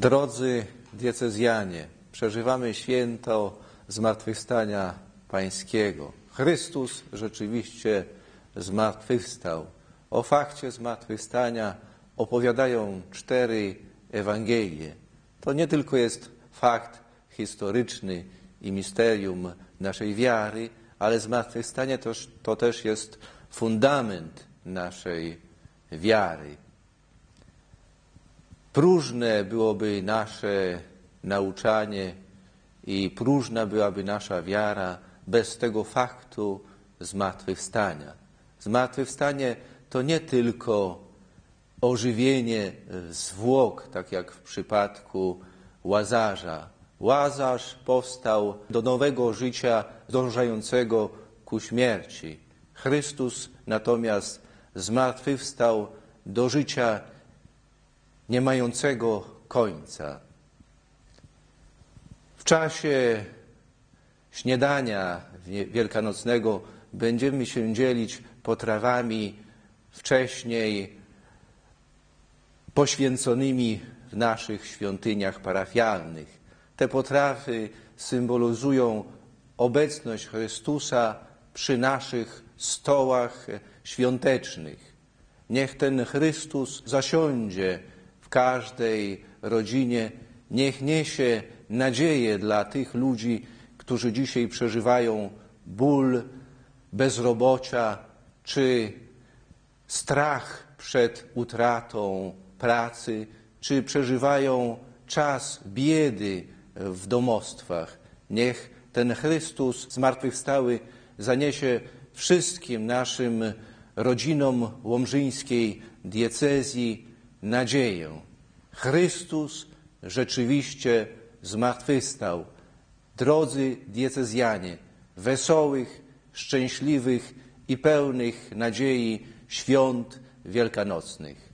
Drodzy diecezjanie, przeżywamy święto Zmartwychwstania Pańskiego. Chrystus rzeczywiście zmartwychwstał. O fakcie zmartwychwstania opowiadają cztery Ewangelie. To nie tylko jest fakt historyczny i misterium naszej wiary, ale zmartwychwstanie to, to też jest fundament naszej wiary. Próżne byłoby nasze nauczanie i próżna byłaby nasza wiara bez tego faktu zmartwychwstania. Zmartwychwstanie to nie tylko ożywienie zwłok, tak jak w przypadku Łazarza. Łazarz powstał do nowego życia dążającego ku śmierci. Chrystus natomiast zmartwychwstał do życia nie mającego końca. W czasie śniadania wielkanocnego będziemy się dzielić potrawami wcześniej poświęconymi w naszych świątyniach parafialnych. Te potrawy symbolizują obecność Chrystusa przy naszych stołach świątecznych. Niech ten Chrystus zasiądzie każdej rodzinie, niech niesie nadzieję dla tych ludzi, którzy dzisiaj przeżywają ból, bezrobocia czy strach przed utratą pracy, czy przeżywają czas biedy w domostwach. Niech ten Chrystus zmartwychwstały zaniesie wszystkim naszym rodzinom łomżyńskiej diecezji nadzieję. Chrystus rzeczywiście zmartwychwstał. Drodzy diecezjanie, wesołych, szczęśliwych i pełnych nadziei świąt wielkanocnych.